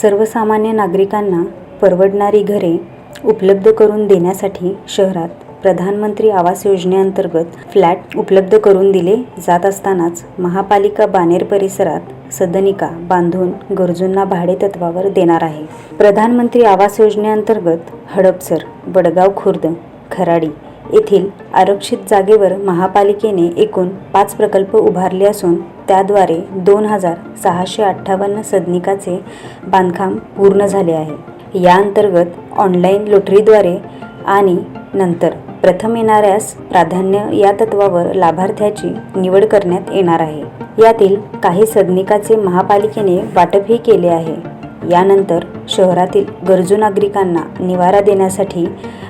सर्वसामान्य नागरिकांना परवडणारी घरे उपलब्ध करून देण्यासाठी शहरात प्रधानमंत्री आवास योजनेअंतर्गत फ्लॅट उपलब्ध करून दिले जात असतानाच महापालिका बानेर परिसरात सदनिका बांधून गरजूंना भाडे तत्वावर देणार आहे. प्रधानमंत्री आवास योजनेअंतर्गत हडपसर वडगाव खुर्द खराडी येथील आरक्षित जागेवर महापालिकेने एकूण पाच प्रकल्प उभारले असून त्याद्वारे दोन हजार सहाशे अठ्ठावन्न सदनिकाचे बांधकाम पूर्ण झाले आहे. या अंतर्गत ऑनलाईन लोटरीद्वारे आणि नंतर प्रथम येणाऱ्यास प्राधान्य या तत्वावर लाभार्थ्याची निवड करण्यात येणार आहे. यातील काही सदनिकाचे महापालिकेने वाटपही केले आहे. यानंतर शहरातील गरजू नागरिकांना निवारा देण्यासाठी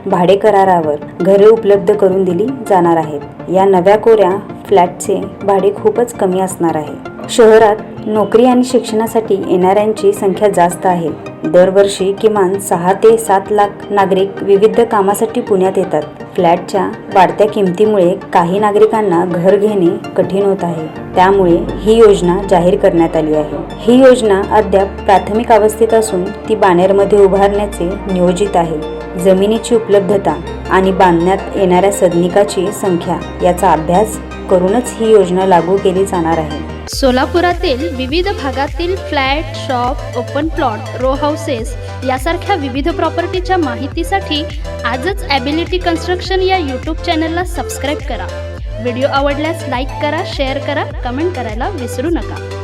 भाडे करारावर घरे उपलब्ध करून दिली जाणार आहेत. या नव्या कोऱ्या फ्लॅटचे भाडे खूपच कमी असणार आहे. शहरात नोकरी आणि शिक्षणासाठी येणाऱ्यांची संख्या जास्त आहे. दरवर्षी किमान सहा ते सात लाख नागरिक विविध कामासाठी पुण्यात येतात. फ्लॅटच्या वाढत्या किमतीमुळे काही नागरिकांना घर घेणे कठीण होत आहे. त्यामुळे ही योजना जाहीर करण्यात आली आहे. ही योजना अद्याप प्राथमिक अवस्थेत असून ती बानेरमध्ये उभारण्याचे नियोजित आहे. जमिनीची उपलब्धता आणि बांधण्यात येणाऱ्या सदनिकाची संख्या याचा अभ्यास करूनच ही योजना लागू केली जाणार आहे. सोलापुरातील विविध भागातील flat shop open plot row houses यासारख्या विविध प्रॉपर्टीच्या माहितीसाठी आजच ॲबिलिटी कन्स्ट्रक्शन या यूट्यूब चॅनलला सबस्क्राईब करा. व्हिडिओ आवडल्यास लाईक करा शेअर करा कमेंट करायला विसरू नका.